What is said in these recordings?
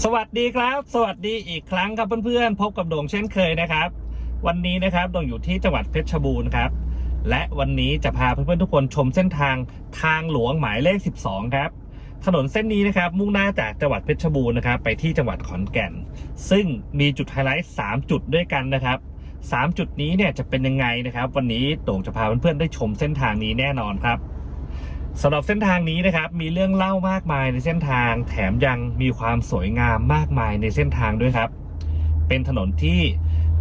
สวัสดีครับ สวัสดีอีกครั้งครับเพื่อนๆ พบกับโด่งเช่นเคยนะครับ วันนี้นะครับโด่งอยู่ที่จังหวัดเพชรบูรณ์ครับ และวันนี้จะพาเพื่อนๆทุกคนชมเส้นทางทางหลวงหมายเลข 12 ครับ ถนนเส้นนี้นะครับ มุ่งหน้าจากจังหวัดเพชรบูรณ์นะครับ ไปที่จังหวัดขอนแก่น ซึ่งมีจุดไฮไลท์ 3 จุดด้วยกันนะครับ 3 จุดนี้เนี่ยจะเป็นยังไงนะครับ วันนี้โด่งจะพาเพื่อนๆได้ชมเส้นทางนี้แน่นอนครับ สำหรับเส้นทางนี้นะครับ มีเรื่องเล่ามากมายในเส้นทาง แถมยังมีความสวยงามมากมายในเส้นทางด้วยครับ เป็นถนนที่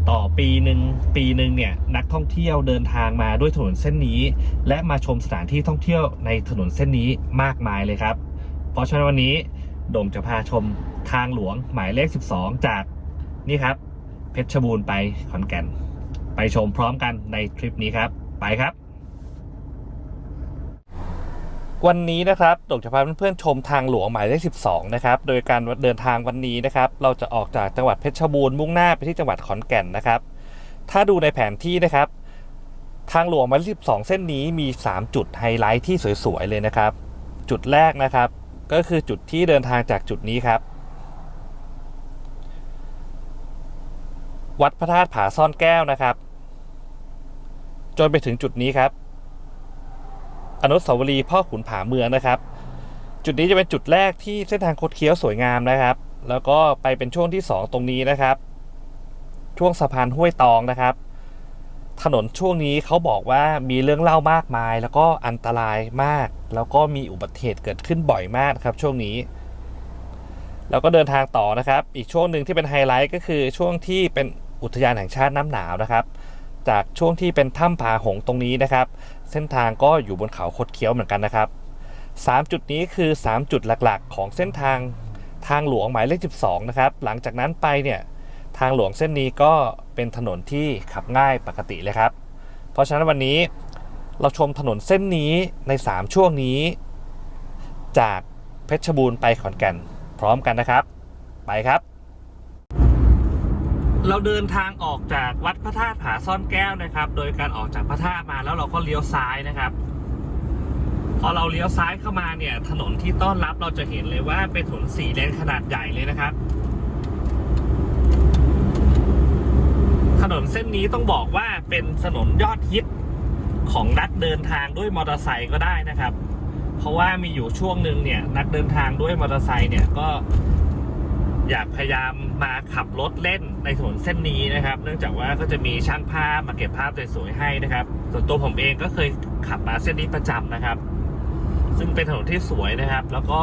ต่อปีหนึ่งปีหนึ่งเนี่ยนักท่องเที่ยวเดินทางมาด้วยถนนเส้นนี้ และมาชมสถานที่ท่องเที่ยวในถนนเส้นนี้มากมายเลยครับ เพราะฉะนั้นวันนี้โด่งจะพาชมทางหลวงหมายเลข 12 จากนี่ครับ เพชรบูรณ์ไปขอนแก่น ไปชมพร้อมกันในทริปนี้ครับ ไปครับ วันนี้นะครับโดกจะพาเพื่อนๆชมทางหลวงหมายเลข 12 นะครับ โดยการเดินทางวันนี้นะครับ เราจะออกจากจังหวัดเพชรบูรณ์มุ่งหน้าไปที่จังหวัดขอนแก่นนะครับ ถ้าดูในแผนที่นะครับ ทางหลวงหมายเลข 12 เส้นนี้มี 3 จุดไฮไลท์ที่สวยๆเลยนะครับ จุดแรกนะครับ ก็คือจุดที่เดินทางจากจุดนี้ครับ วัดพระธาตุผาซ่อนแก้วนะครับ จนไปถึงจุดนี้ครับ อนุสาวรีย์พ่อขุนผาเมืองนะครับ จุดนี้จะเป็นจุดแรกที่เส้นทางคดเคี้ยวสวยงามนะครับ แล้วก็ไปเป็นช่วงที่ 2 ตรงนี้นะครับ ช่วงสะพานห้วยตองนะครับ ถนนช่วงนี้เขาบอกว่ามีเรื่องเล่ามากมาย แล้วก็อันตรายมาก แล้วก็มีอุบัติเหตุเกิดขึ้นบ่อยมากครับ ช่วงนี้แล้วก็เดินทางต่อนะครับ อีกช่วงหนึ่งที่เป็นไฮไลท์ก็คือช่วงที่เป็นอุทยานแห่งชาติน้ำหนาวนะครับ จากช่วงที่เป็นถ้ำผาหงตรงนี้นะครับ เส้นทางก็อยู่บนเขาคดเคี้ยวเหมือนกันนะครับ 3 จุดนี้คือ 3 จุดหลักๆ ของเส้นทางทางหลวงหมายเลข 12 นะครับ หลังจากนั้นไปเนี่ยทางหลวงเส้นนี้ก็เป็นถนนที่ขับง่ายปกติเลยครับ เพราะฉะนั้นวันนี้เราชมถนนเส้นนี้ใน 3 ช่วงนี้ จากเพชรบูรณ์ไปขอนแก่นพร้อมกันนะครับ ไปครับ เราเดินทางออกจากวัดพระธาตุผาซ่อนแก้วนะครับ โดยการออกจากพระธาตุมาแล้วเราก็เลี้ยวซ้ายนะครับ พอเราเลี้ยวซ้ายเข้ามาเนี่ย ถนนที่ต้อนรับเราจะเห็นเลยว่าเป็นถนนสี่เลนขนาดใหญ่เลยนะครับ ถนนเส้นนี้ต้องบอกว่าเป็นถนนยอดฮิตของนักเดินทางด้วยมอเตอร์ไซค์ก็ได้นะครับ เพราะว่ามีอยู่ช่วงหนึ่งเนี่ยนักเดินทางด้วยมอเตอร์ไซค์เนี่ยก็ อยากพยายามมาขับรถเล่นในถนนเส้นนี้นะครับ เนื่องจากว่าก็จะมีช่างภาพมาเก็บภาพสวยๆให้นะครับ ส่วนตัวผมเองก็เคยขับมาเส้นนี้ประจำนะครับ ซึ่งเป็นถนนที่สวยนะครับ แล้วก็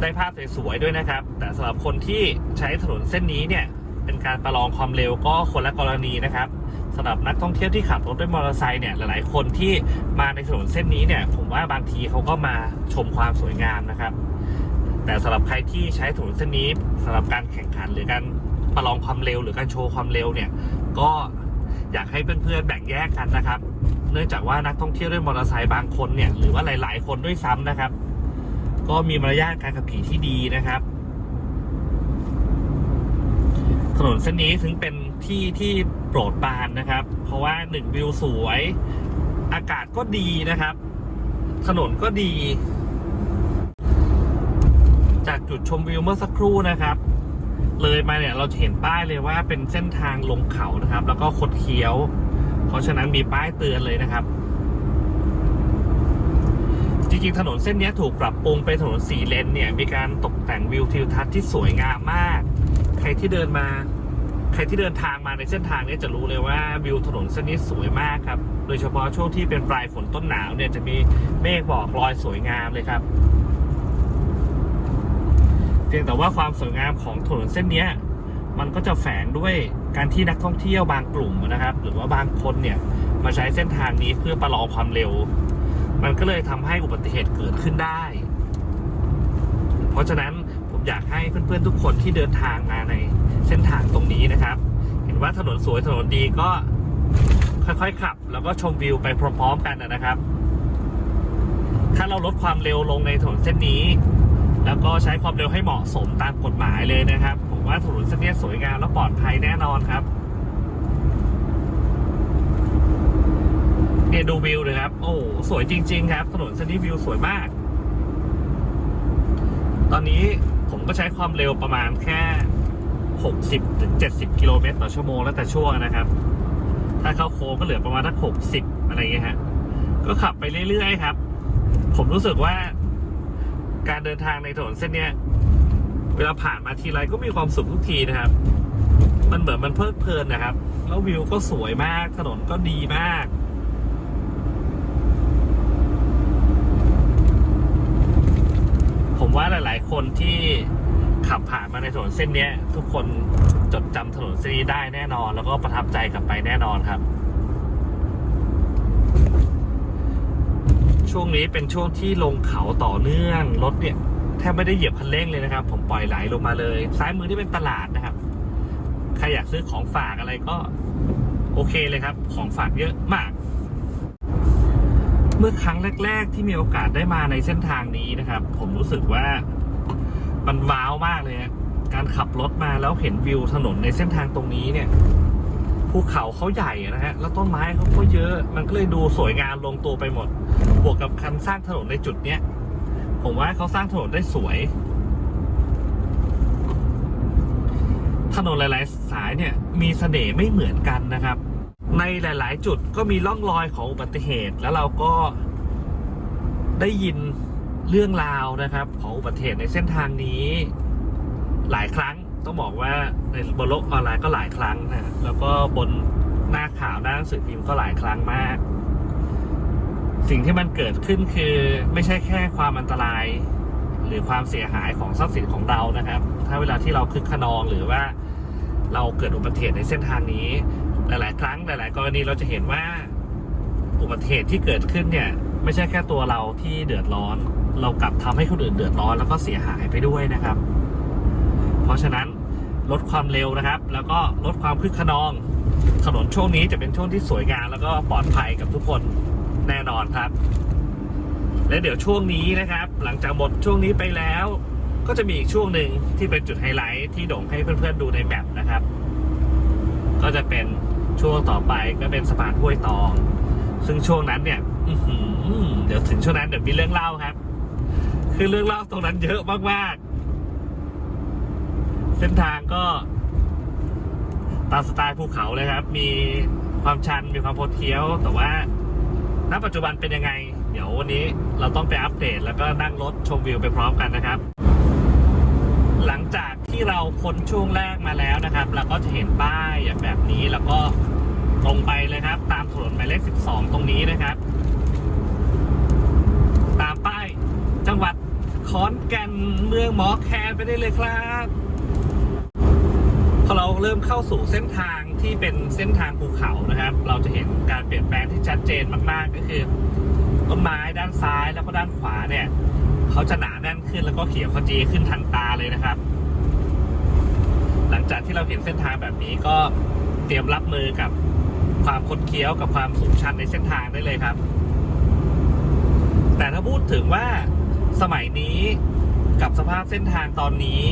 ได้ภาพสวยๆด้วยนะครับ แต่สำหรับคนที่ใช้ถนนเส้นนี้เนี่ยเป็นการประลองความเร็วก็คนละกรณีนะครับสำหรับนักท่องเที่ยวที่ขับรถด้วยมอเตอร์ไซค์เนี่ยหลายๆ คนที่มาในถนนเส้นนี้เนี่ย ผมว่าบางทีเขาก็มาชมความสวยงามนะครับ แต่สำหรับใครที่ใช้ถนนเส้นนี้สำหรับการแข่งขันหรือการประลองความเร็วหรือการโชว์ความเร็วเนี่ย ก็อยากให้เพื่อนๆแบ่งแยกกันนะครับ เนื่องจากว่านักท่องเที่ยวด้วยมอเตอร์ไซค์บางคนเนี่ยหรือว่าหลาย ๆ คนด้วยซ้ำนะครับ ก็มีมารยาทการขับขี่ที่ดีนะครับถนนเส้นนี้ถึงเป็นที่ที่โปรดปรานนะครับ เพราะว่าหนึ่งวิวสวย อากาศก็ดีนะครับ ถนนก็ดี จากจุดชมวิวเมื่อสักครู่นะครับ เลยมาเนี่ยเราจะเห็นป้ายเลยว่าเป็นเส้นทางลงเขานะครับ แล้วก็คดเคี้ยว เพราะฉะนั้นมีป้ายเตือนเลยนะครับ จริงๆถนนเส้นนี้ถูกปรับปรุงเป็นถนนสีเลนเนี่ย มีการตกแต่งวิวทิวทัศน์ที่สวยงามมาก ใครที่เดินมา ใครที่เดินทางมาในเส้นทางนี้จะรู้เลยว่าวิวถนนเส้นนี้สวยมากครับ โดยเฉพาะช่วงที่เป็นปลายฝนต้นหนาวเนี่ยจะมีเมฆหมอกลอยสวยงามเลยครับ เพียงแต่ว่าความสวยงามของถนนเส้นเนี้ยมันก็จะแฝงด้วยการที่นักท่องเที่ยวบางกลุ่มนะครับ หรือว่าบางคนเนี่ยมาใช้เส้นทางนี้เพื่อประลองความเร็ว มันก็เลยทำให้อุบัติเหตุเกิดขึ้นได้ เพราะฉะนั้นผมอยากให้เพื่อนๆทุกคนที่เดินทางมาในเส้นทางตรงนี้นะครับ เห็นว่าถนนสวยถนนดีก็ค่อยๆขับ แล้วก็ชมวิวไปพร้อมๆกันนะครับ ถ้าเราลดความเร็วลงในถนนเส้นนี้ แล้วก็ใช้ความเร็วให้เหมาะสมตามกฎหมายเลยนะครับ ผมว่าถนนเส้นนี้สวยงามและปลอดภัยแน่นอนครับเนี่ยดูวิวเลยครับ โอ้สวยจริง ๆ ครับ ถนนเส้นนี้วิวสวยมาก ตอนนี้ผมก็ใช้ความเร็วประมาณแค่ 60ถึง70 กิโลเมตรต่อชั่วโมงแล้วแต่ช่วงนะครับ ถ้าเข้าโค้งก็เหลือประมาณทัก60 อะไรเงี้ยฮะ ก็ขับไปเรื่อย ๆ ครับ ผมรู้สึกว่า การเดินทางในถนนเส้นเนี้ยเวลาผ่านมาทีไรก็มีความสุขทุกทีนะครับ มันเหมือนมันเพลิดเพลินนะครับ แล้ววิวก็สวยมาก ถนนก็ดีมาก ผมว่าหลาย ๆ คนที่ขับผ่านมาในถนนเส้นเนี้ยทุกคนจดจำถนนเส้นนี้ได้แน่นอน แล้วก็ประทับใจกลับไปแน่นอนครับ ช่วงนี้เป็นช่วงที่ลงเขาต่อเนื่องรถเนี่ยแทบไม่ได้เหยียบคันเร่งเลยนะครับ ผมปล่อยไหลลงมาเลย ซ้ายมือที่เป็นตลาดนะครับ ใครอยากซื้อของฝากอะไรก็โอเคเลยครับ ของฝากเยอะมาก เมื่อครั้งแรก ๆ ที่มีโอกาสได้มาในเส้นทางนี้นะครับ ผมรู้สึกว่ามันว้าวมากเลย การขับรถมาแล้วเห็นวิวถนนในเส้นทางตรงนี้เนี่ย ภูเขาเขาใหญ่นะฮะ แล้วต้นไม้เขาก็เยอะ มันก็เลยดูสวยงามลงตัวไปหมด บวกกับการสร้างถนนในจุดเนี้ย ผมว่าเขาสร้างถนนได้สวย ถนนหลาย ๆ สายเนี่ย มีเสน่ห์ไม่เหมือนกันนะครับ ในหลาย ๆ จุดก็มีร่องรอยของอุบัติเหตุ แล้วเราก็ได้ยินเรื่องราวนะครับ ของอุบัติเหตุในเส้นทางนี้ หลายครั้ง ต้องบอกว่าในบนโลกออนไลน์ก็หลายครั้งนะแล้วก็บนหน้าข่าวหน้าหนังสือพิมพ์ก็หลายครั้งมาก สิ่งที่มันเกิดขึ้นคือไม่ใช่แค่ความอันตราย หรือความเสียหายของทรัพย์สินของเรานะครับ ถ้าเวลาที่เราคึกขนองหรือว่าเราเกิดอุบัติเหตุในเส้นทางนี้ หลาย ๆ ครั้งหลาย ๆ กรณีเราจะเห็นว่าอุบัติเหตุที่เกิดขึ้นเนี่ยไม่ใช่แค่ตัวเราที่เดือดร้อน เรากลับทำให้คนอื่นเดือดร้อนแล้วก็เสียหายไปด้วยนะครับ เพราะฉะนั้นลดความเร็วนะครับ แล้วก็ลดความคึกขนอง ถนนช่วงนี้จะเป็นช่วงที่สวยงามแล้วก็ปลอดภัยกับทุกคนแน่นอนครับ และเดี๋ยวช่วงนี้นะครับ หลังจากหมดช่วงนี้ไปแล้ว ก็จะมีอีกช่วงหนึ่งที่เป็นจุดไฮไลท์ที่โด่งให้เพื่อนๆดูในแมปนะครับ ก็จะเป็นช่วงต่อไปก็เป็นสะพานห้วยตอง ซึ่งช่วงนั้นเนี่ยเดี๋ยวถึงช่วงนั้นเดี๋ยวมีเรื่องเล่าครับ คือเรื่องเล่าตรงนั้นเยอะมากๆ เส้นทางก็ ตามสไตล์ภูเขาเลยครับ มีความชันมีความโพดเคี้ยว แต่ว่าณปัจจุบันเป็นยังไง เดี๋ยววันนี้เราต้องไปอัปเดตแล้วก็นั่งรถชมวิวไปพร้อมกันนะครับ หลังจากที่เราพ้นช่วงแรกมาแล้วนะครับ เราก็จะเห็นป้ายอย่างแบบนี้แล้วก็ตรงไปเลยครับ ตามถนนหมายเลข 12 ตรงนี้นะครับ ตามป้ายจังหวัดขอนแก่นเมืองหมอแคนไปได้เลยครับ พอเราเริ่มเข้าสู่เส้นทางที่เป็นเส้นทางภูเขานะครับ เราจะเห็นการเปลี่ยนแปลงที่ชัดเจนมากๆ ก็คือต้นไม้ด้านซ้ายแล้วก็ด้านขวาเนี่ยเขาจะหนาแน่นขึ้นแล้วก็เขียวขจีขึ้นทันตาเลยนะครับ หลังจากที่เราเห็นเส้นทางแบบนี้ก็เตรียมรับมือกับความคดเคี้ยวกับความสูงชันในเส้นทางได้เลยครับ แต่ถ้าพูดถึงว่าสมัยนี้กับสภาพเส้นทางตอนนี้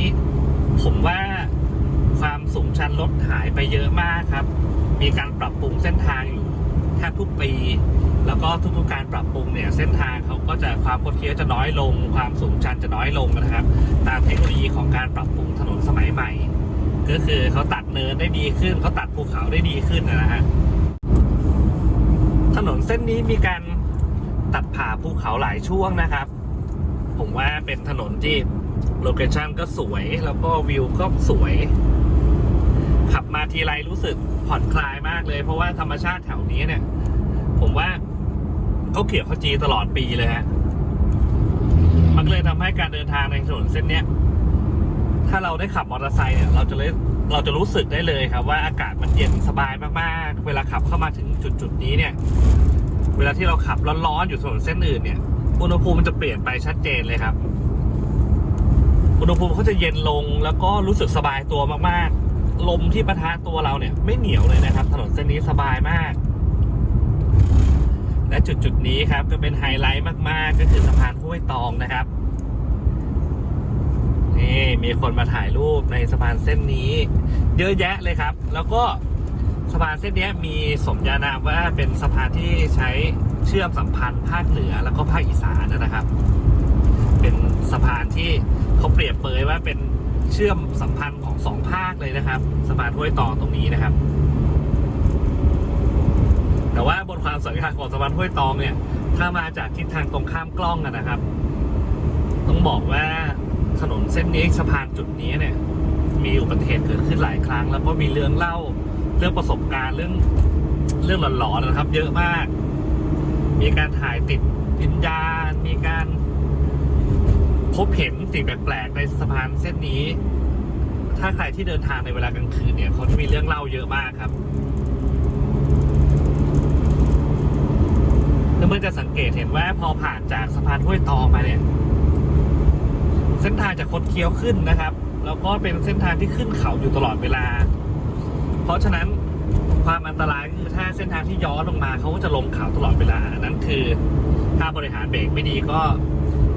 ผมว่า ความสูงชันลดหายไปเยอะมากครับ มีการปรับปรุงเส้นทางอยู่แทบทุกปี แล้วก็ทุกๆการปรับปรุงเนี่ยเส้นทางเขาก็จะความคดเคี้ยวจะน้อยลง ความสูงชันจะน้อยลงนะครับ ตามเทคโนโลยีของการปรับปรุงถนนสมัยใหม่ ก็คือเขาตัดเนินได้ดีขึ้นเขาตัดภูเขาได้ดีขึ้นนะฮะถนนเส้นนี้มีการตัดผ่าภูเขาหลายช่วงนะครับ ผมว่าเป็นถนนที่โลเคชั่นก็สวยแล้วก็วิวก็สวย ขับมาทีไรรู้สึกผ่อนคลายมากเลย เพราะว่าธรรมชาติแถวนี้เนี่ย ผมว่าเขาเขียวขจีตลอดปีเลยฮะ มันเลยทำให้การเดินทางในถนนเส้นเนี้ย ถ้าเราได้ขับมอเตอร์ไซค์เนี่ย เราจะเลยเราจะรู้สึกได้เลยครับ ว่าอากาศมันเย็นสบายมากๆ เวลาขับเข้ามาถึงจุดจุดนี้เนี่ย เวลาที่เราขับร้อนๆอยู่ถนนเส้นอื่นเนี่ยอุณหภูมิมันจะเปลี่ยนไปชัดเจนเลยครับ อุณหภูมิเขาจะเย็นลงแล้วก็รู้สึกสบายตัวมากๆ ลมที่ประทะตัวเราเนี่ย ไม่เหนียวเลยนะครับ ถนนเส้นนี้สบายมาก และจุดจุดๆนี้ครับ ก็เป็นไฮไลท์มากๆ ก็คือสะพานห้วยตองนะครับนี่มีคนมาถ่ายรูปในสะพานเส้นนี้ เยอะแยะเลยครับ แล้วก็สะพานเส้นนี้มีสมญานามว่าเป็นสะพานที่ใช้เชื่อมสัมพันธ์ภาคเหนือแล้วก็ภาคอีสานนะครับ เป็นสะพานที่เขาเปรียบเปย ว่าเป็นเชื่อมสัมพันธ์ของสองภาคเลยนะครับสะพานห้วยตองตรงนี้นะครับ แต่ว่าบนความสวยงามของสะพานห้วยตองเนี่ย ถ้ามาจากทิศทางตรงข้ามกล้องนะครับ ต้องบอกว่าถนนเส้นนี้สะพานจุดนี้เนี่ย มีอุบัติเหตุเกิดขึ้นหลายครั้ง แล้วก็มีเรื่องเล่าเรื่องประสบการณ์เรื่องเรื่องหลอนๆนะครับ เยอะมาก มีการถ่ายติดวิญญาณมีการ พบเห็นสิ่งแปลกๆในสะพานเส้นนี้ ถ้าใครที่เดินทางในเวลากลางคืนเนี่ยเขาจะมีเรื่องเล่าเยอะมากครับแล้วเมื่อจะสังเกตเห็นว่าพอผ่านจากสะพานห้วยตองมาเนี่ยเส้นทางจะคดเคี้ยวขึ้นนะครับ แล้วก็เป็นเส้นทางที่ขึ้นเขาอยู่ตลอดเวลา เพราะฉะนั้นความอันตรายคือถ้าเส้นทางที่ย้อนลงมาเขาก็จะลงเขาตลอดเวลาอันนั้นคือถ้าบริหารเบรกไม่ดีก็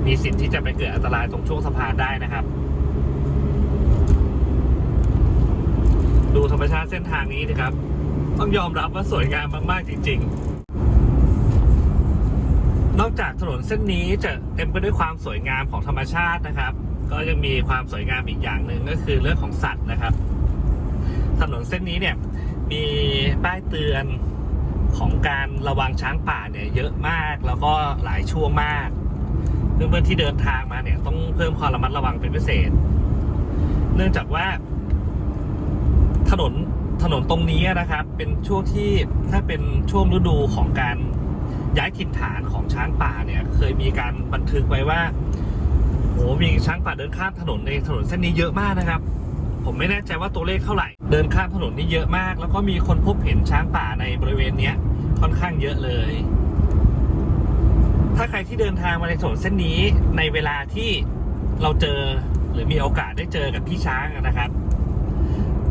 มีสิทธิ์ที่จะไปเกิดอันตรายตรงช่วงสะพานได้นะครับ ดูธรรมชาติเส้นทางนี้นะครับ ต้องยอมรับว่าสวยงามมากๆจริง ๆนอกจากถนนเส้นนี้จะเต็มไปด้วยความสวยงามของธรรมชาตินะครับ ก็ยังมีความสวยงามอีกอย่างหนึ่งก็คือเรื่องของสัตว์นะครับ ถนนเส้นนี้เนี่ยมีป้ายเตือนของการระวังช้างป่าเนี่ยเยอะมากแล้วก็หลายช่วงมาก เพื่อนๆที่เดินทางมาเนี่ย ต้องเพิ่มความระมัดระวังเป็นพิเศษ เนื่องจากว่า ถนนถนนตรงนี้นะครับ เป็นช่วงที่ถ้าเป็นช่วงฤดูของการย้ายถิ่นฐานของช้างป่าเนี่ย เคยมีการบันทึกไว้ว่าโหมีช้างป่าเดินข้ามถนนในถนนเส้นนี้เยอะมากนะครับ ผมไม่แน่ใจว่าตัวเลขเท่าไหร่ เดินข้ามถนนนี่เยอะมาก แล้วก็มีคนพบเห็นช้างป่าในบริเวณเนี้ยค่อนข้างเยอะเลย ถ้าใครที่เดินทางมาในถนนเส้นนี้ในเวลาที่เราเจอหรือมีโอกาสได้เจอกับพี่ช้างนะครับ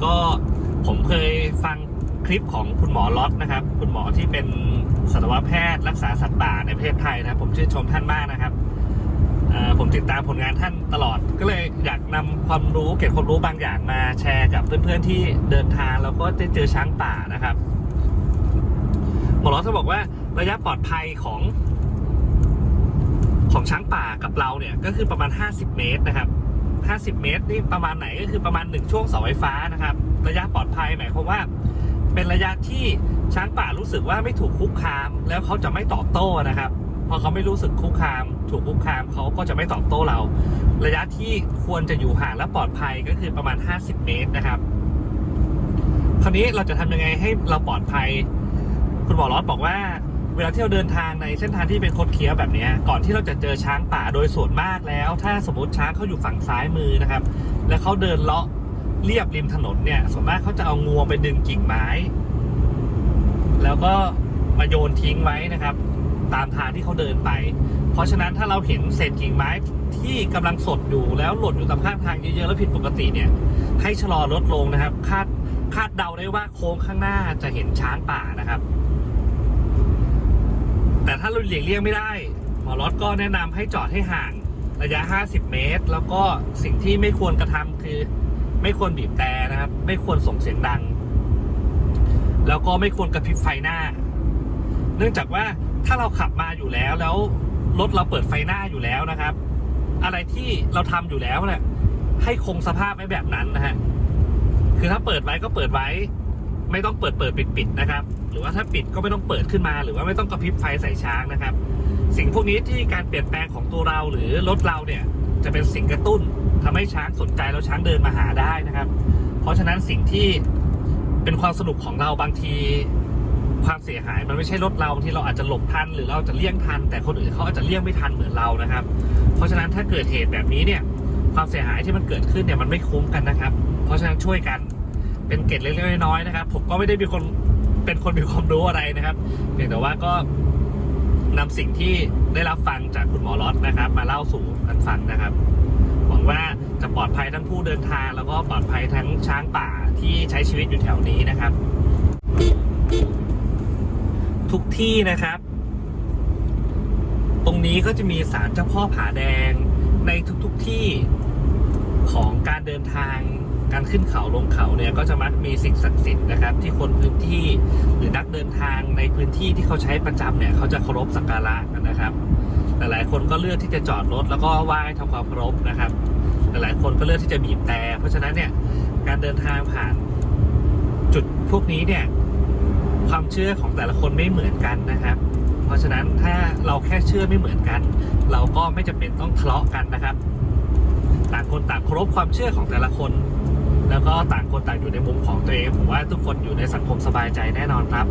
ก็ผมเคยฟังคลิปของคุณหมอล็อตนะครับ คุณหมอที่เป็นสัตวแพทย์รักษาสัตว์ป่าในประเทศไทยนะผมชื่นชมท่านมากนะครับผมติดตามผลงานท่านตลอด ก็เลยอยากนำความรู้เก็บความรู้บางอย่างมาแชร์กับเพื่อนๆที่เดินทางแล้วก็ได้เจอช้างป่านะครับหมอล็อตเขาบอกว่าระยะปลอดภัยของ ของช้างป่ากับเราเนี่ยก็คือประมาณ 50 เมตรนะครับ 50 เมตรนี่ประมาณไหนก็คือประมาณหนึ่งช่วงเสาไฟฟ้านะครับ ระยะปลอดภัยหมายความว่าเป็นระยะที่ช้างป่ารู้สึกว่าไม่ถูกคุกคาม แล้วเขาจะไม่ตอบโต้นะครับพอเขาไม่รู้สึกคุกคาม ถูกคุกคามเขาก็จะไม่ตอบโต้เรา ระยะที่ควรจะอยู่ห่างและปลอดภัยก็คือประมาณ 50 เมตรนะครับ คราวนี้เราจะทำยังไงให้เราปลอดภัย คุณหมอรอดบอกว่า เวลาที่เราเดินทางในเส้นทางที่เป็นคดเคี้ยวแบบนี้ก่อนที่เราจะเจอช้างป่าโดยส่วนมากแล้ว ถ้าสมมติช้างเขาอยู่ฝั่งซ้ายมือนะครับ แล้วเขาเดินเลาะเรียบริมถนนเนี่ยส่วนมากเขาจะเอางวงไปดึงกิ่งไม้ แล้วก็มาโยนทิ้งไว้นะครับ ตามทางที่เขาเดินไป เพราะฉะนั้นถ้าเราเห็นเศษกิ่งไม้ที่กำลังสดอยู่แล้วหล่นอยู่ตามข้างทางเยอะๆแล้วผิดปกติเนี่ย ให้ชะลอลดลงนะครับ คาดคาดเดาได้ว่าโค้งข้างหน้าจะเห็นช้างป่านะครับ แต่ถ้าเราหลีกเลี่ยงไม่ได้ หมอรถก็แนะนำให้จอดให้ห่างระยะ 50 เมตร แล้วก็สิ่งที่ไม่ควรกระทำคือ ไม่ควรบีบแต่นะครับ ไม่ควรส่งเสียงดัง แล้วก็ไม่ควรกระพริบไฟหน้า เนื่องจากว่าถ้าเราขับมาอยู่แล้วแล้วรถเราเปิดไฟหน้าอยู่แล้วนะครับ อะไรที่เราทำอยู่แล้วเนี่ยให้คงสภาพไว้แบบนั้นนะฮะคือถ้าเปิดไว้ก็เปิดไว้ ไม่ต้องเปิดเปิดปิดปิดนะครับ หรือว่าถ้าปิดก็ไม่ต้องเปิดขึ้นมา หรือว่าไม่ต้องกระพริบไฟใส่ช้างนะครับ สิ่งพวกนี้ที่การเปลี่ยนแปลงของตัวเราหรือรถเราเนี่ยจะเป็นสิ่งกระตุ้นทำให้ช้างสนใจแล้วช้างเดินมาหาได้นะครับ เพราะฉะนั้นสิ่งที่เป็นความสนุกของเราบางทีความเสียหายมันไม่ใช่รถเราที่เราอาจจะหลบทันหรือเราจะเลี่ยงทัน แต่คนอื่นเขาอาจจะเลี่ยงไม่ทันเหมือนเรานะครับ เพราะฉะนั้นถ้าเกิดเหตุแบบนี้เนี่ยความเสียหายที่มันเกิดขึ้นเนี่ยมันไม่คุ้มกันนะครับ เพราะฉะนั้นช่วยกัน เป็นเกร็ดเล็กๆน้อยๆนะครับ ผมก็ไม่ได้เป็นคนเป็นคนมีความรู้อะไรนะครับเพียงแต่ว่าก็นำสิ่งที่ได้รับฟังจากคุณหมอล็อตนะครับ มาเล่าสู่กันฟังนะครับหวังว่าจะปลอดภัยทั้งผู้เดินทาง แล้วก็ปลอดภัยทั้งช้างป่าที่ใช้ชีวิตอยู่แถวนี้นะครับ ทุกที่นะครับ ตรงนี้ก็จะมีศาลเจ้าพ่อผาแดงในทุกๆที่ของการเดินทาง การขึ้นเขาลงเขาเนี่ยก็จะมักมีสิ่งศักดิ์สิทธิ์นะครับ ที่คนพื้นที่หรือนักเดินทางในพื้นที่ที่เขาใช้ประจำเนี่ยเขาจะเคารพสักการะกันนะครับหลายๆคนก็เลือกที่จะจอดรถแล้วก็ไหว้ทำความเคารพนะครับหลายๆคนก็เลือกที่จะบีบแต่เพราะฉะนั้นเนี่ยการเดินทางผ่านจุดพวกนี้เนี่ยความเชื่อของแต่ละคนไม่เหมือนกันนะครับ เพราะฉะนั้นถ้าเราแค่เชื่อไม่เหมือนกัน เราก็ไม่จำเป็นต้องทะเลาะกันนะครับ ต่างคนต่างเคารพความเชื่อของแต่ละคน แล้วก็ต่างคนต่างอยู่ในมุมของตัวเองผมว่าทุกคนอยู่ในสังคมสบายใจแน่นอนครับ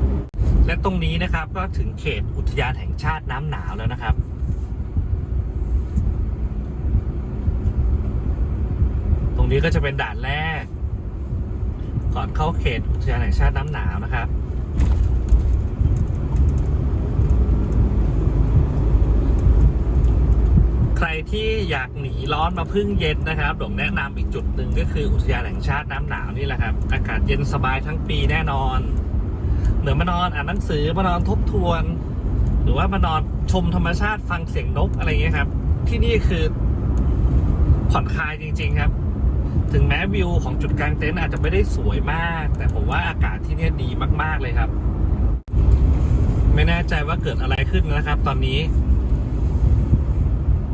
และตรงนี้นะครับก็ถึงเขตอุทยานแห่งชาติน้ำหนาวแล้วนะครับตรงนี้ก็จะเป็นด่านแรก ก่อนเข้าเขตอุทยานแห่งชาติน้ำหนาวนะครับ ใครที่อยากหนีร้อนมาพึ่งเย็นนะครับผมแนะนำอีกจุดหนึ่งก็คืออุทยานแห่งชาติน้ำหนาวนี่แหละครับ อากาศเย็นสบายทั้งปีแน่นอน เหมือนมานอนอ่านหนังสือมานอนทบทวน หรือว่ามานอนชมธรรมชาติฟังเสียงนกอะไรอย่างเงี้ยครับ ที่นี่คือผ่อนคลายจริง ๆครับ ถึงแม้วิวของจุดกลางเต็นท์อาจจะไม่ได้สวยมาก แต่ผมว่าอากาศที่นี่ดีมาก ๆเลยครับ ไม่แน่ใจว่าเกิดอะไรขึ้นนะครับ ตอนนี้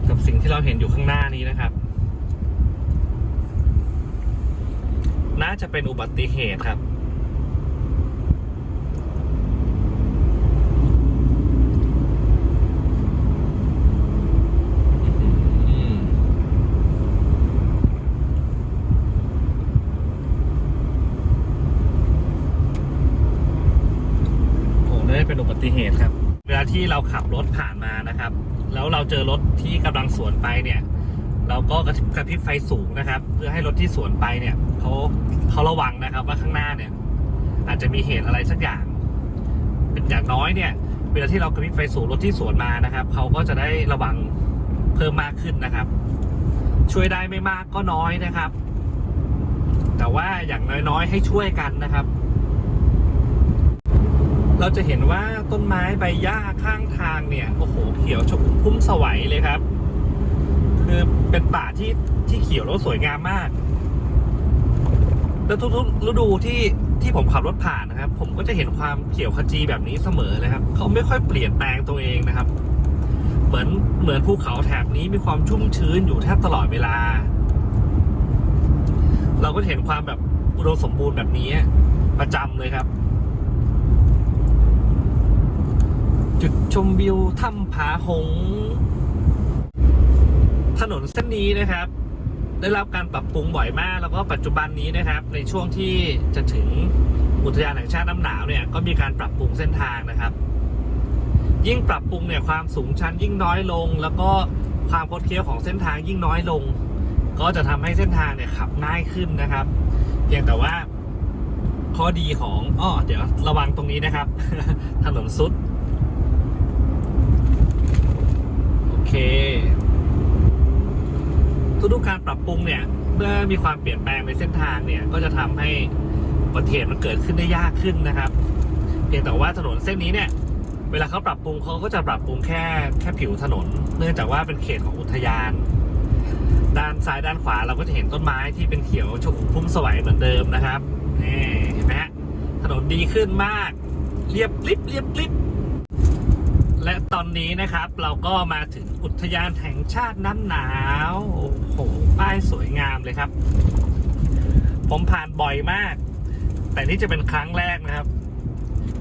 กับสิ่งที่เราเห็นอยู่ข้างหน้านี้นะครับ น่าจะเป็นอุบัติเหตุครับ อืมโอ้น่าจะเป็นอุบัติเหตุครับ เวลาที่เรา ขับรถผ่านมานะครับ แล้วเราเจอรถที่กำลังสวนไปเนี่ย เราก็กระกระพริบไฟสูงนะครับ เพื่อให้รถที่สวนไปเนี่ยเขาเขาระวังนะครับ ว่าข้างหน้าเนี่ย อาจจะมีเหตุอะไรสักอย่าง เป็นอย่างน้อยเนี่ย เวลาที่เรากระพริบไฟสูงรถที่สวนมานะครับเขาก็จะได้ระวังเพิ่มมากขึ้นนะครับ ช่วยได้ไม่มากก็น้อยนะครับ แต่ว่าอย่างน้อยๆ ให้ช่วยกันนะครับ เราจะเห็นว่าต้นไม้ใบหญ้าข้างทางเนี่ยโอ้โหเขียวชุ่มพุ่มสวัยเลยครับ คือเป็นป่าที่ที่เขียวแล้วสวยงามมาก แล้วทุกๆฤดูที่ที่ผมขับรถผ่านนะครับ ผมก็จะเห็นความเขียวขจีแบบนี้เสมอเลยครับเขาไม่ค่อยเปลี่ยนแปลงตัวเองนะครับ เหมือนเหมือนภูเขาแถบนี้มีความชุ่มชื้นอยู่แทบตลอดเวลา เราก็เห็นความแบบอุดมสมบูรณ์แบบนี้ประจำเลยครับ จุดชมวิวถ้ำผาหง ถนนเส้นนี้นะครับ ได้รับการปรับปรุงบ่อยมาก แล้วก็ปัจจุบันนี้นะครับ ในช่วงที่จะถึงอุทยานแห่งชาติน้ำหนาวเนี่ยก็มีการปรับปรุงเส้นทางนะครับ ยิ่งปรับปรุงเนี่ยความสูงชันยิ่งน้อยลง แล้วก็ความคดเคี้ยวของเส้นทางยิ่งน้อยลง ก็จะทำให้เส้นทางเนี่ยขับง่ายขึ้นนะครับ เพียงแต่ว่าข้อดีของอ้อเดี๋ยวระวังตรงนี้นะครับ ถนนสุด โอเค ทุกๆการปรับปรุงเนี่ย เมื่อมีความเปลี่ยนแปลงในเส้นทางเนี่ย ก็จะทำให้อุบัติเหตุมันเกิดขึ้นได้ยากขึ้นนะครับ เพียงแต่ว่าถนนเส้นนี้เนี่ย เวลาเขาปรับปรุงเขาก็จะปรับปรุงแค่แค่ผิวถนน เนื่องจากว่าเป็นเขตของอุทยาน ด้านซ้ายด้านขวาเราก็จะเห็นต้นไม้ที่เป็นเขียวชมพุ่มสวยเหมือนเดิมนะครับนี่เห็นไหมฮะถนนดีขึ้นมาก เรียบริบเรียบริบ และตอนนี้นะครับเราก็มาถึงอุทยานแห่งชาติน้ำหนาว โอ้โห ป้ายสวยงามเลยครับ ผมผ่านบ่อยมาก แต่นี่จะเป็นครั้งแรกนะครับ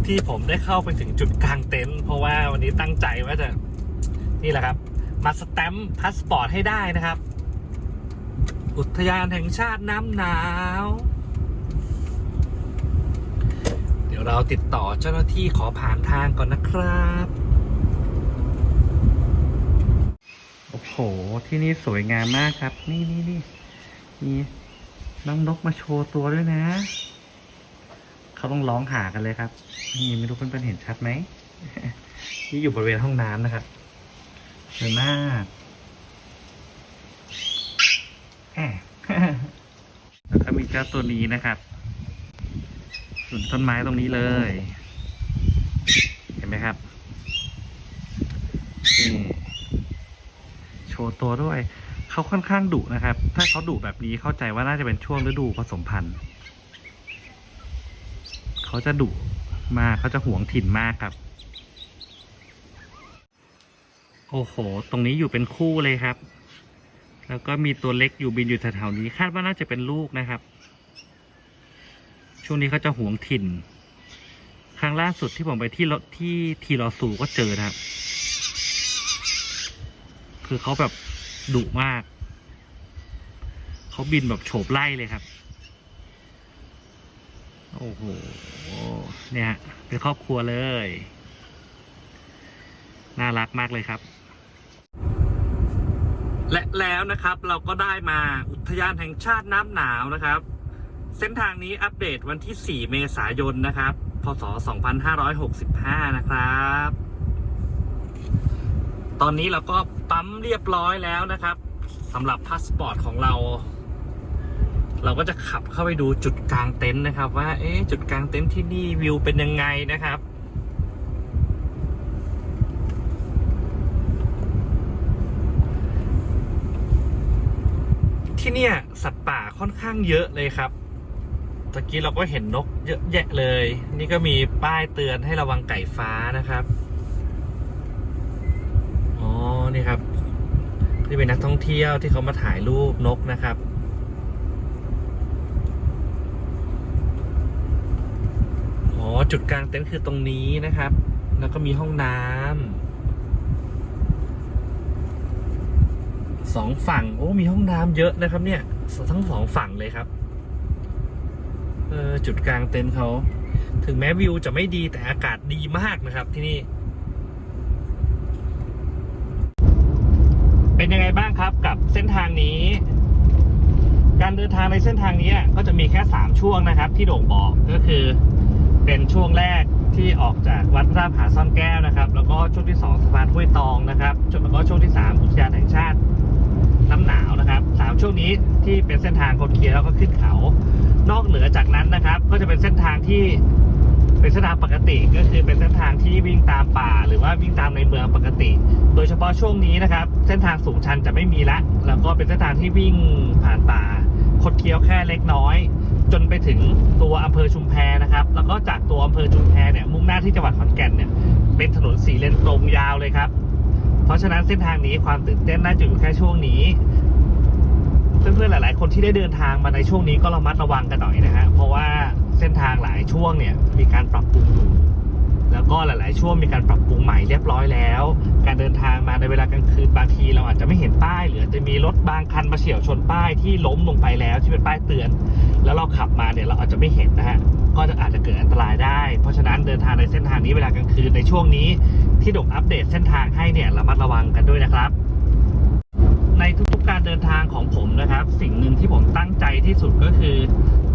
ที่ผมได้เข้าไปถึงจุดกลางเต็นท์เพราะว่าวันนี้ตั้งใจว่าจะนี่แหละครับ มาสแตมป์พาสปอร์ตให้ได้นะครับ อุทยานแห่งชาติน้ำหนาว เดี๋ยวเราติดต่อเจ้าหน้าที่ขอผ่านทางก่อนนะครับ โอ้โห ที่นี่สวยงามมากครับ นี่นี่นี่มีน้องนกมาโชว์ตัวด้วยนะ เขาต้องร้องหากันเลยครับ นี่ไม่รู้เพื่อนๆเห็นชัดไหม นี่อยู่บริเวณห้องน้ำนะครับสวยมากแล้วก็มีเจ้าตัวนี้นะครับส่วนต้นไม้ตรงนี้เลย เห็นไหมครับนี่ ตัวด้วย เขาค่อนข้างดุนะครับ ถ้าเขาดุแบบนี้เข้าใจว่าน่าจะเป็นช่วงฤดูผสมพันธุ์ เขาจะดุมากเขาจะหวงถิ่นมากครับ โอ้โห ตรงนี้อยู่เป็นคู่เลยครับ แล้วก็มีตัวเล็กอยู่บินอยู่แถวๆนี้ คาดว่าน่าจะเป็นลูกนะครับ ช่วงนี้เขาจะหวงถิ่น ครั้งล่าสุดที่ผมไปที่ที่ทีรอสูก็เจอนะครับ คือเขาแบบดุมาก เขาบินแบบโฉบไล่เลยครับ โอ้โห เนี่ยฮะเป็นครอบครัวเลย น่ารักมากเลยครับ และแล้วนะครับเราก็ได้มาอุทยานแห่งชาติน้ำหนาวนะครับ เส้นทางนี้อัปเดตวันที่ 4 เมษายนนะครับ พศ 2565 นะครับ ตอนนี้เราก็ปั๊มเรียบร้อยแล้วนะครับสำหรับพาสปอร์ตของเรา เราก็จะขับเข้าไปดูจุดกลางเต็นท์นะครับ ว่า เอ๊จุดกลางเต็นท์ที่นี่วิวเป็นยังไงนะครับที่เนี่ยสัตว์ป่าค่อนข้างเยอะเลยครับตะกี้เราก็เห็นนกเยอะแยะเลย นี่ก็มีป้ายเตือนให้ระวังไก่ฟ้านะครับ นี่ครับที่เป็นนักท่องเที่ยวที่เขามาถ่ายรูปนกนะครับ อ๋อ จุดกลางเต็นท์คือตรงนี้นะครับ แล้วก็มีห้องน้ำสองฝั่ง โอ้มีห้องน้ำเยอะนะครับ เนี่ย ทั้งสองฝั่งเลยครับ เออจุดกลางเต็นท์เขา ถึงแม้วิวจะไม่ดีแต่อากาศดีมากนะครับที่นี่ เป็นยังไงบ้างครับกับเส้นทางนี้ การเดินทางในเส้นทางนี้ก็จะมีแค่ 3 ช่วงนะครับ ที่โด่งบอกก็คือเป็นช่วงแรกที่ออกจากวัดราผาซ่อนแก้วนะครับ แล้วก็ช่วงที่ 2สะพานห้วยตองนะครับจนแล้วก็ช่วงที่3อุทยานแห่งชาติน้ำหนาวนะครับสามช่วงนี้ที่เป็นเส้นทางคดเคียแล้วก็ขึ้นเขา นอกเหนือจากนั้นนะครับ ก็จะเป็นเส้นทางที่ เป็นเส้นทางปกติก็คือเป็นเส้นทางที่วิ่งตามป่า หรือว่าวิ่งตามในเมืองปกติ โดยเฉพาะช่วงนี้นะครับ เส้นทางสูงชันจะไม่มีละ แล้วก็เป็นเส้นทางที่วิ่งผ่านป่าคดเคี้ยวแค่เล็กน้อย จนไปถึงตัวอำเภอชุมแพนะครับ แล้วก็จากตัวอำเภอชุมแพเนี่ยมุ่งหน้าที่จังหวัดขอนแก่นเนี่ยเป็นถนนสี่เลนตรงยาวเลยครับ เพราะฉะนั้นเส้นทางนี้ความตื่นเต้นน่าจะอยู่แค่ช่วงนี้เพื่อนๆหลาย ๆ คนที่ได้เดินทางมาในช่วงนี้ก็ระมัดระวังกันหน่อยนะฮะเพราะว่า เส้นทางหลายช่วงเนี่ยมีการปรับปรุงอยู่แล้วก็หลาย ๆ ช่วงมีการปรับปรุงใหม่เรียบร้อยแล้ว การเดินทางมาในเวลากลางคืนบางทีเราอาจจะไม่เห็นป้ายหรืออาจจะมีรถบางคันมาเฉี่ยวชนป้ายที่ล้มลงไปแล้วที่เป็นป้ายเตือน แล้วเราขับมาเนี่ยเราอาจจะไม่เห็นนะฮะก็จะอาจจะเกิดอันตรายได้ เพราะฉะนั้นเดินทางในเส้นทางนี้เวลากลางคืนในช่วงนี้ที่ดกอัปเดตเส้นทางให้เนี่ยระมัดระวังกันด้วยนะครับ ในทุกๆการเดินทางของผมนะครับ สิ่งหนึ่งที่ผมตั้งใจที่สุดก็คือ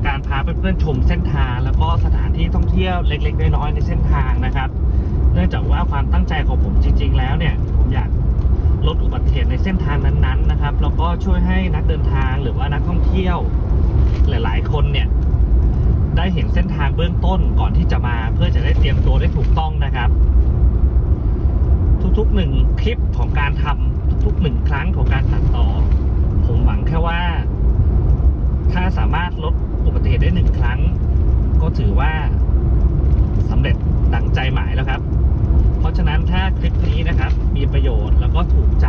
การพาเพื่อนๆชมเส้นทาง แล้วก็สถานที่ท่องเที่ยวเล็กๆน้อยๆในเส้นทางนะครับ เนื่องจากว่าความตั้งใจของผมจริง ๆ แล้วเนี่ย ผมอยากลดอุบัติเหตุในเส้นทางนั้นๆนะครับ แล้วก็ช่วยให้นักเดินทางหรือว่านักท่องเที่ยว หลายๆ คนเนี่ย ได้เห็นเส้นทางเบื้องต้นก่อนที่จะมา เพื่อจะได้เตรียมตัวได้ถูกต้องนะครับ ทุกๆหนึ่งคลิปของการทำ ทุกๆหนึ่งครั้งของการตัดต่อ ผมหวังแค่ว่า ถ้าสามารถลดอุบัติเหตุได้หนึ่งครั้ง ก็ถือว่าสำเร็จดังใจหมายแล้วครับ เพราะฉะนั้นถ้าคลิปนี้นะครับ มีประโยชน์แล้วก็ถูกใจ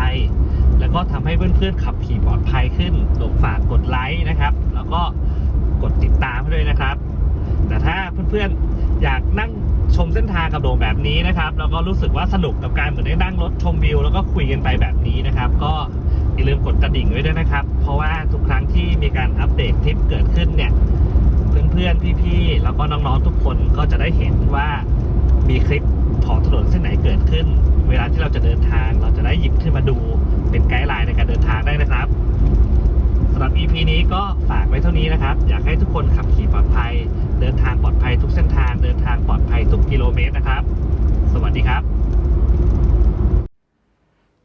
แล้วก็ทำให้เพื่อนๆขับขี่ปลอดภัยขึ้นโดฝากกดไลค์นะครับ แล้วก็กดติดตามให้ด้วยนะครับ แต่ถ้าเพื่อนๆอยากนั่ง ชมเส้นทางกับโดมแบบนี้นะครับแล้วก็รู้สึกว่าสนุกกับการเหมือนได้นั่งรถชมวิว แล้วก็คุยกันไปแบบนี้นะครับ ก็อย่าลืมกดกระดิ่งไว้ด้วยนะครับ เพราะว่าทุกครั้งที่มีการอัปเดตคลิปเกิดขึ้นเนี่ยเพื่อนๆพี่ๆแล้วก็น้องๆทุกคนก็จะได้เห็นว่ามีคลิปของถนนเส้นไหนเกิดขึ้น เวลาที่เราจะเดินทางเราจะได้หยิบขึ้นมาดูเป็นไกด์ไลน์ในการเดินทางได้นะครับำหรับ EP นี้ก็ฝากไว้เท่านี้นะครับ อยากให้ทุกคนขับขี่ปลอดภัย เดินทางปลอดภัยทุกเส้นทาง เดินทางปลอดภัยทุกกิโลเมตรนะครับ สวัสดีครับ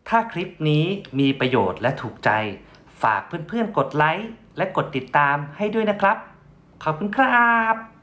ถ้าคลิปนี้มีประโยชน์และถูกใจ ฝากเพื่อนๆกดไลค์และกดติดตามให้ด้วยนะครับ ขอบคุณครับ